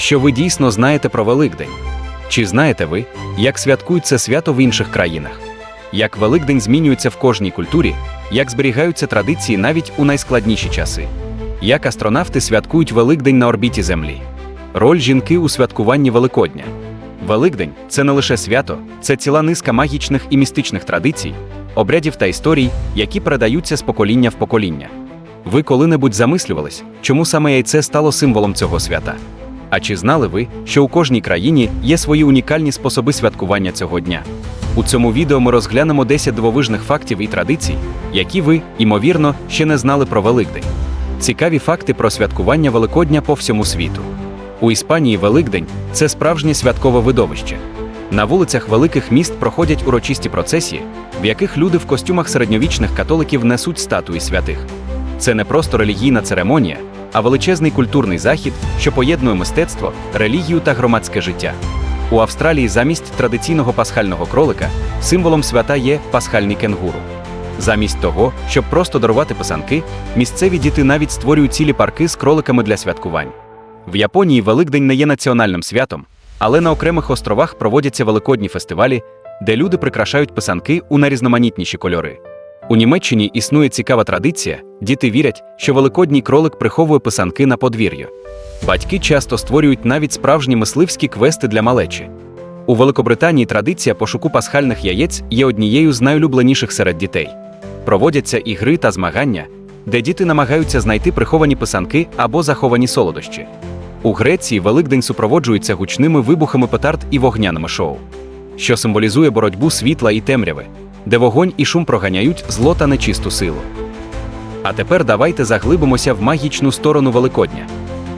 що ви дійсно знаєте про Великдень. Чи знаєте ви, як святкують це свято в інших країнах? Як Великдень змінюється в кожній культурі, як зберігаються традиції навіть у найскладніші часи? Як астронавти святкують Великдень на орбіті Землі? Роль жінки у святкуванні Великодня. Великдень це не лише свято, це ціла низка магічних і містичних традицій, обрядів та історій, які передаються з покоління в покоління. Ви коли-небудь замислювались, чому саме яйце стало символом цього свята? А чи знали ви, що у кожній країні є свої унікальні способи святкування цього дня? У цьому відео ми розглянемо 10 дивовижних фактів і традицій, які ви, ймовірно, ще не знали про Великдень. Цікаві факти про святкування Великодня по всьому світу. У Іспанії Великдень це справжнє святкове видовище. На вулицях великих міст проходять урочисті процесії, в яких люди в костюмах середньовічних католиків несуть статуї святих. Це не просто релігійна церемонія, а величезний культурний захід, що поєднує мистецтво, релігію та громадське життя. У Австралії замість традиційного пасхального кролика символом свята є пасхальний кенгуру. Замість того, щоб просто дарувати писанки, місцеві діти навіть створюють цілі парки з кроликами для святкувань. В Японії Великдень не є національним святом, але на окремих островах проводяться великодні фестивалі, де люди прикрашають писанки у найрізноманітніші кольори. У Німеччині існує цікава традиція: діти вірять, що великодній кролик приховує писанки на подвір'ю. Батьки часто створюють навіть справжні мисливські квести для малечі. У Великобританії традиція пошуку пасхальних яєць є однією з найулюбленіших серед дітей. Проводяться ігри та змагання, де діти намагаються знайти приховані писанки або заховані солодощі. У Греції Великдень супроводжується гучними вибухами петард і вогняними шоу, що символізує боротьбу світла і темряви, де вогонь і шум проганяють зло та нечисту силу. А тепер давайте заглибимося в магічну сторону Великодня.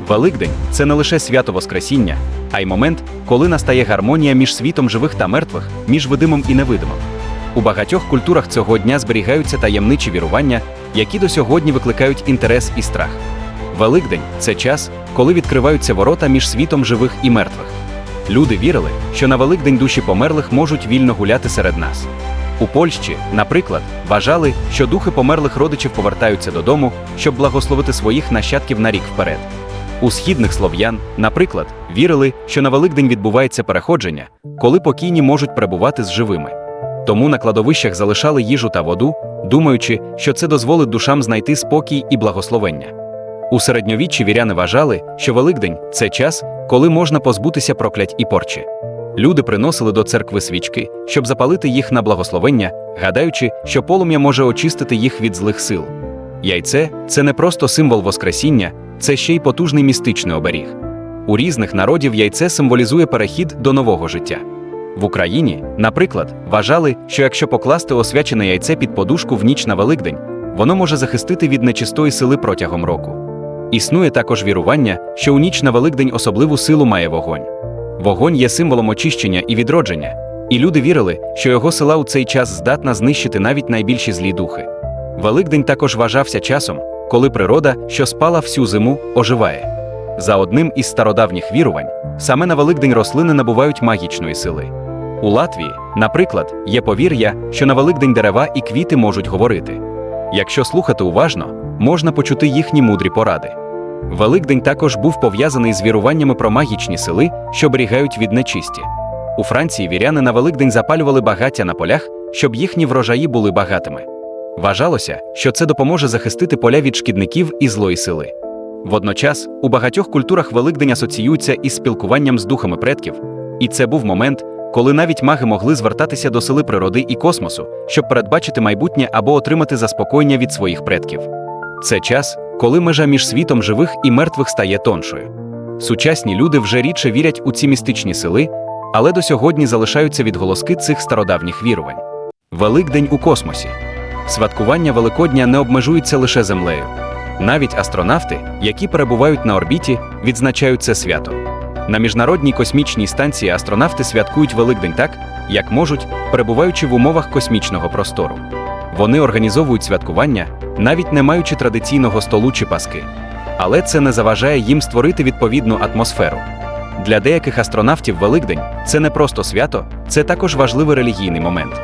Великдень це не лише свято Воскресіння, а й момент, коли настає гармонія між світом живих та мертвих, між видимим і невидимим. У багатьох культурах цього дня зберігаються таємничі вірування, які до сьогодні викликають інтерес і страх. Великдень це час, коли відкриваються ворота між світом живих і мертвих. Люди вірили, що на Великдень душі померлих можуть вільно гуляти серед нас. У Польщі, наприклад, вважали, що духи померлих родичів повертаються додому, щоб благословити своїх нащадків на рік вперед. У східних слов'ян, наприклад, вірили, що на Великдень відбувається переходження, коли покійні можуть перебувати з живими. Тому на кладовищах залишали їжу та воду, думаючи, що це дозволить душам знайти спокій і благословення. У середньовіччі віряни вважали, що Великдень це час, коли можна позбутися проклять і порчі. Люди приносили до церкви свічки, щоб запалити їх на благословення, гадаючи, що полум'я може очистити їх від злих сил. Яйце це не просто символ Воскресіння, це ще й потужний містичний оберіг. У різних народів яйце символізує перехід до нового життя. В Україні, наприклад, вважали, що якщо покласти освячене яйце під подушку в ніч на Великдень, воно може захистити від нечистої сили протягом року. Існує також вірування, що у ніч на Великдень особливу силу має вогонь. Вогонь є символом очищення і відродження, і люди вірили, що його сила у цей час здатна знищити навіть найбільші злі духи. Великдень також вважався часом, коли природа, що спала всю зиму, оживає. За одним із стародавніх вірувань, саме на Великдень рослини набувають магічної сили. У Латвії, наприклад, є повір'я, що на Великдень дерева і квіти можуть говорити. Якщо слухати уважно, можна почути їхні мудрі поради. Великдень також був пов'язаний з віруваннями про магічні сили, що оберігають від нечисті. У Франції віряни на Великдень запалювали багаття на полях, щоб їхні врожаї були багатими. Вважалося, що це допоможе захистити поля від шкідників і злої сили. Водночас, у багатьох культурах Великдень асоціюється із спілкуванням з духами предків, і це був момент, коли навіть маги могли звертатися до сили природи і космосу, щоб передбачити майбутнє або отримати заспокоєння від своїх предків. Це час, коли межа між світом живих і мертвих стає тоншою. Сучасні люди вже рідше вірять у ці містичні сили, але до сьогодні залишаються відголоски цих стародавніх вірувань. Великдень у космосі. Святкування Великодня не обмежується лише землею. Навіть астронавти, які перебувають на орбіті, відзначають це свято. На міжнародній космічній станції астронавти святкують Великдень так, як можуть, перебуваючи в умовах космічного простору. Вони організовують святкування, навіть не маючи традиційного столу чи паски. Але це не заважає їм створити відповідну атмосферу. Для деяких астронавтів Великдень це не просто свято, це також важливий релігійний момент.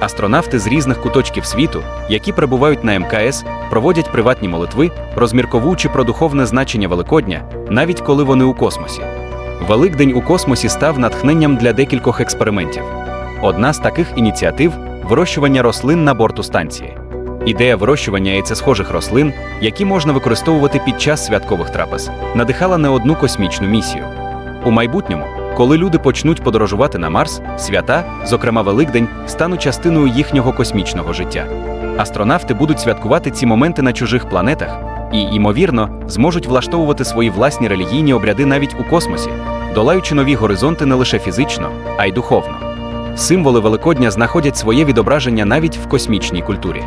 Астронавти з різних куточків світу, які перебувають на МКС, проводять приватні молитви, розмірковуючи про духовне значення Великодня, навіть коли вони у космосі. Великдень у космосі став натхненням для декількох експериментів. Одна з таких ініціатив вирощування рослин на борту станції. Ідея вирощування яйцесхожих рослин, які можна використовувати під час святкових трапез, надихала не одну космічну місію. У майбутньому, коли люди почнуть подорожувати на Марс, свята, зокрема Великдень, стануть частиною їхнього космічного життя. Астронавти будуть святкувати ці моменти на чужих планетах і, ймовірно, зможуть влаштовувати свої власні релігійні обряди навіть у космосі, долаючи нові горизонти не лише фізично, а й духовно. Символи Великодня знаходять своє відображення навіть в космічній культурі.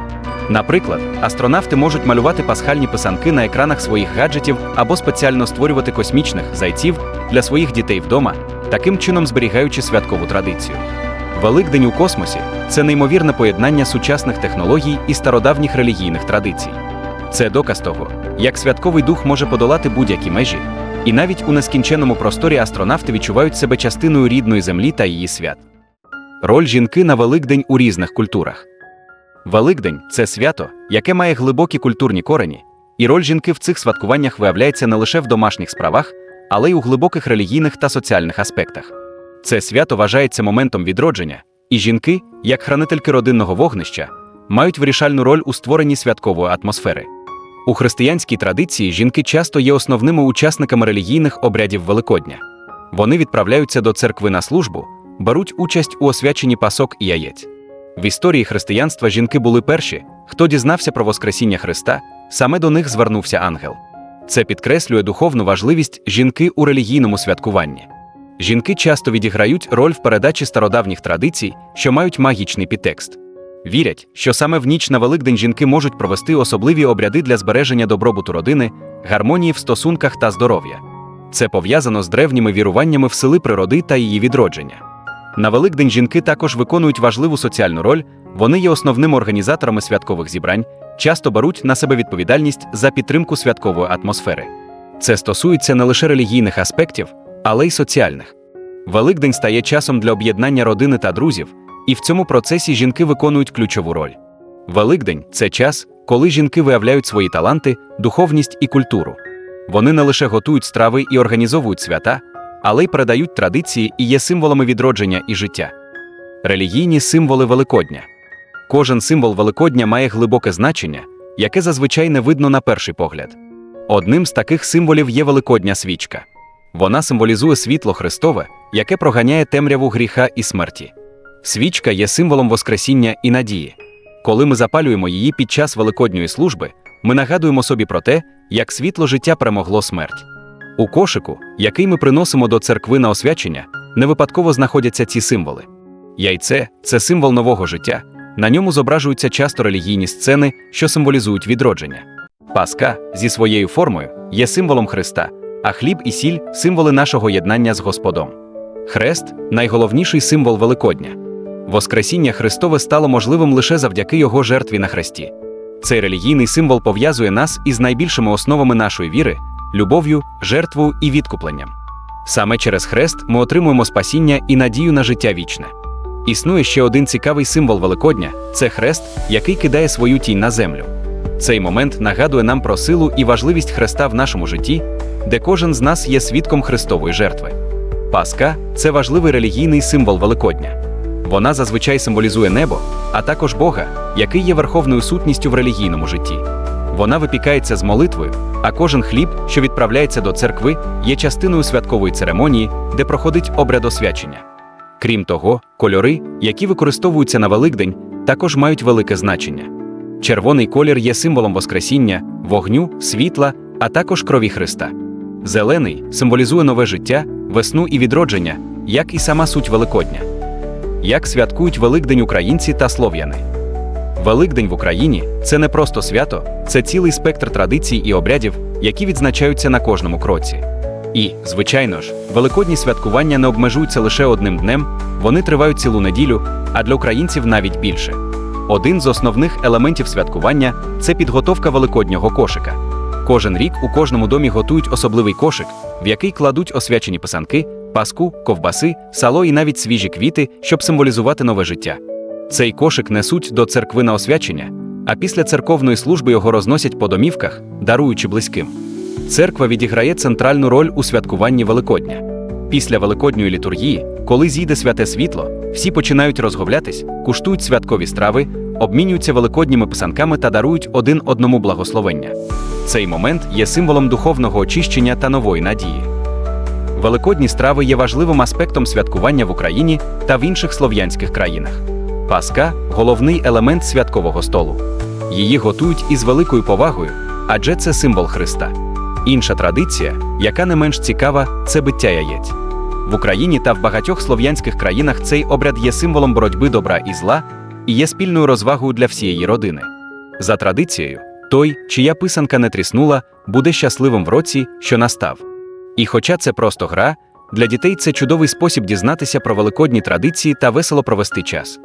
Наприклад, астронавти можуть малювати пасхальні писанки на екранах своїх гаджетів або спеціально створювати космічних зайців для своїх дітей вдома, таким чином зберігаючи святкову традицію. Великдень у космосі це неймовірне поєднання сучасних технологій і стародавніх релігійних традицій. Це доказ того, як святковий дух може подолати будь-які межі, і навіть у нескінченному просторі астронавти відчувають себе частиною рідної землі та її свят. Роль жінки на Великдень у різних культурах. Великдень це свято, яке має глибокі культурні корені, і роль жінки в цих святкуваннях виявляється не лише в домашніх справах, але й у глибоких релігійних та соціальних аспектах. Це свято вважається моментом відродження, і жінки, як хранительки родинного вогнища, мають вирішальну роль у створенні святкової атмосфери. У християнській традиції жінки часто є основними учасниками релігійних обрядів Великодня. Вони відправляються до церкви на службу, беруть участь у освяченні пасок і яєць. В історії християнства жінки були перші, хто дізнався про Воскресіння Христа, саме до них звернувся ангел. Це підкреслює духовну важливість жінки у релігійному святкуванні. Жінки часто відіграють роль в передачі стародавніх традицій, що мають магічний підтекст. Вірять, що саме в ніч на Великдень жінки можуть провести особливі обряди для збереження добробуту родини, гармонії в стосунках та здоров'я. Це пов'язано з древніми віруваннями в сили природи та її відродження. На Великдень жінки також виконують важливу соціальну роль, вони є основними організаторами святкових зібрань, часто беруть на себе відповідальність за підтримку святкової атмосфери. Це стосується не лише релігійних аспектів, але й соціальних. Великдень стає часом для об'єднання родини та друзів, і в цьому процесі жінки виконують ключову роль. Великдень це час, коли жінки виявляють свої таланти, духовність і культуру. Вони не лише готують страви і організовують свята, але й передають традиції і є символами відродження і життя. Релігійні символи Великодня. Кожен символ Великодня має глибоке значення, яке зазвичай не видно на перший погляд. Одним з таких символів є Великодня свічка. Вона символізує світло Христове, яке проганяє темряву гріха і смерті. Свічка є символом Воскресіння і надії. Коли ми запалюємо її під час великодньої служби, ми нагадуємо собі про те, як світло життя перемогло смерть. У кошику, який ми приносимо до церкви на освячення, не випадково знаходяться ці символи. Яйце це символ нового життя, на ньому зображуються часто релігійні сцени, що символізують відродження. Паска зі своєю формою є символом Христа, а хліб і сіль символи нашого єднання з Господом. Хрест найголовніший символ Великодня. Воскресіння Христове стало можливим лише завдяки Його жертві на хресті. Цей релігійний символ пов'язує нас із найбільшими основами нашої віри любов'ю, жертвою і відкупленням. Саме через хрест ми отримуємо спасіння і надію на життя вічне. Існує ще один цікавий символ Великодня це хрест, який кидає свою тінь на землю. Цей момент нагадує нам про силу і важливість хреста в нашому житті, де кожен з нас є свідком Христової жертви. Паска це важливий релігійний символ Великодня. Вона зазвичай символізує небо, а також Бога, який є верховною сутністю в релігійному житті. Вона випікається з молитвою, а кожен хліб, що відправляється до церкви, є частиною святкової церемонії, де проходить обряд освячення. Крім того, кольори, які використовуються на Великдень, також мають велике значення. Червоний колір є символом Воскресіння, вогню, світла, а також крові Христа. Зелений символізує нове життя, весну і відродження, як і сама суть Великодня. Як святкують Великдень українці та слов'яни. Великдень в Україні це не просто свято, це цілий спектр традицій і обрядів, які відзначаються на кожному кроці. І, звичайно ж, великодні святкування не обмежуються лише одним днем, вони тривають цілу неділю, а для українців навіть більше. Один з основних елементів святкування це підготовка великоднього кошика. Кожен рік у кожному домі готують особливий кошик, в який кладуть освячені писанки, паску, ковбаси, сало і навіть свіжі квіти, щоб символізувати нове життя. Цей кошик несуть до церкви на освячення, а після церковної служби його розносять по домівках, даруючи близьким. Церква відіграє центральну роль у святкуванні Великодня. Після великодньої літургії, коли зійде святе світло, всі починають розговлятись, куштують святкові страви, обмінюються великодніми писанками та дарують один одному благословення. Цей момент є символом духовного очищення та нової надії. Великодні страви є важливим аспектом святкування в Україні та в інших слов'янських країнах. Паска головний елемент святкового столу. Її готують із великою повагою, адже це символ Христа. Інша традиція, яка не менш цікава, це биття яєць. В Україні та в багатьох слов'янських країнах цей обряд є символом боротьби добра і зла і є спільною розвагою для всієї родини. За традицією, той, чия писанка не тріснула, буде щасливим в році, що настав. І хоча це просто гра, для дітей це чудовий спосіб дізнатися про великодні традиції та весело провести час.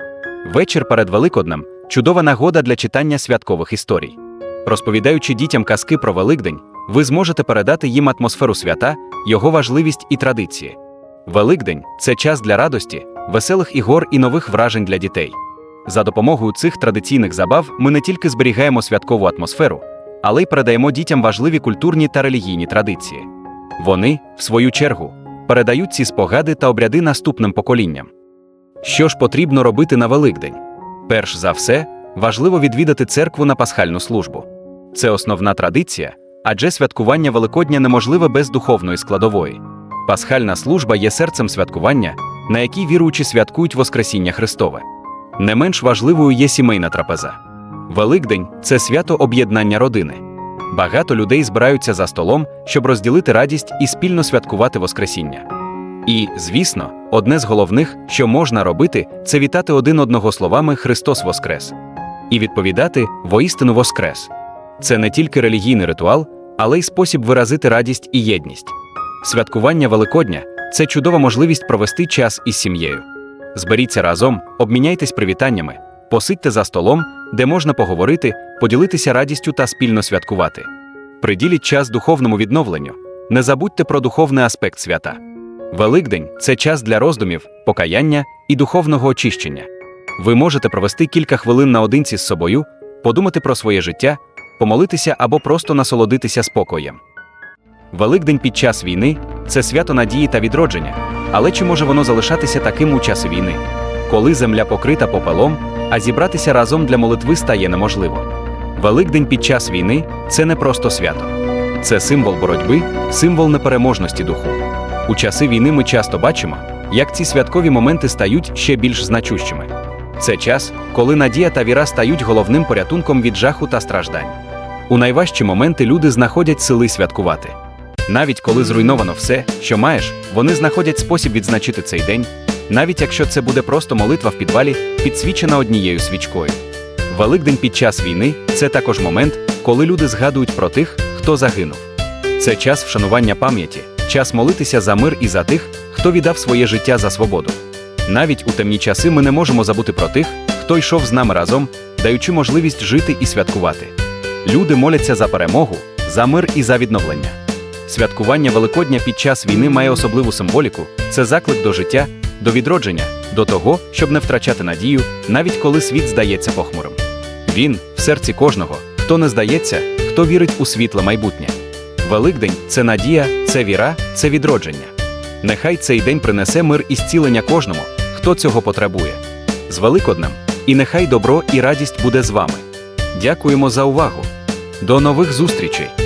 Вечір перед Великоднем чудова нагода для читання святкових історій. Розповідаючи дітям казки про Великдень, ви зможете передати їм атмосферу свята, його важливість і традиції. Великдень це час для радості, веселих ігор і нових вражень для дітей. За допомогою цих традиційних забав ми не тільки зберігаємо святкову атмосферу, але й передаємо дітям важливі культурні та релігійні традиції. Вони, в свою чергу, передають ці спогади та обряди наступним поколінням. Що ж потрібно робити на Великдень? Перш за все, важливо відвідати церкву на пасхальну службу. Це основна традиція, адже святкування Великодня неможливе без духовної складової. Пасхальна служба є серцем святкування, на якій віруючі святкують Воскресіння Христове. Не менш важливою є сімейна трапеза. Великдень це свято об'єднання родини. Багато людей збираються за столом, щоб розділити радість і спільно святкувати Воскресіння. І, звісно, одне з головних, що можна робити, це вітати один одного словами Христос Воскрес і відповідати воістину Воскрес. Це не тільки релігійний ритуал, але й спосіб виразити радість і єдність. Святкування Великодня це чудова можливість провести час із сім'єю. Зберіться разом, обміняйтесь привітаннями, посидьте за столом, де можна поговорити, поділитися радістю та спільно святкувати. Приділіть час духовному відновленню, не забудьте про духовний аспект свята. Великдень це час для роздумів, покаяння і духовного очищення. Ви можете провести кілька хвилин наодинці з собою, подумати про своє життя, помолитися або просто насолодитися спокоєм. Великдень під час війни це свято надії та відродження, але чи може воно залишатися таким у часи війни, коли земля покрита попелом, а зібратися разом для молитви стає неможливо? Великдень під час війни це не просто свято, це символ боротьби, символ непереможності духу. У часи війни ми часто бачимо, як ці святкові моменти стають ще більш значущими. Це час, коли надія та віра стають головним порятунком від жаху та страждань. У найважчі моменти люди знаходять сили святкувати. Навіть коли зруйновано все, що маєш, вони знаходять спосіб відзначити цей день, навіть якщо це буде просто молитва в підвалі, підсвічена однією свічкою. Великдень під час війни це також момент, коли люди згадують про тих, хто загинув. Це час вшанування пам'яті, час молитися за мир і за тих, хто віддав своє життя за свободу. Навіть у темні часи ми не можемо забути про тих, хто йшов з нами разом, даючи можливість жити і святкувати. Люди моляться за перемогу, за мир і за відновлення. Святкування Великодня під час війни має особливу символіку це заклик до життя, до відродження, до того, щоб не втрачати надію, навіть коли світ здається похмурим. Він в серці кожного, хто не здається, хто вірить у світле майбутнє. Великдень це надія, це віра, це відродження. Нехай цей день принесе мир і зцілення кожному, хто цього потребує. З Великоднем, і нехай добро і радість буде з вами. Дякуємо за увагу. До нових зустрічей!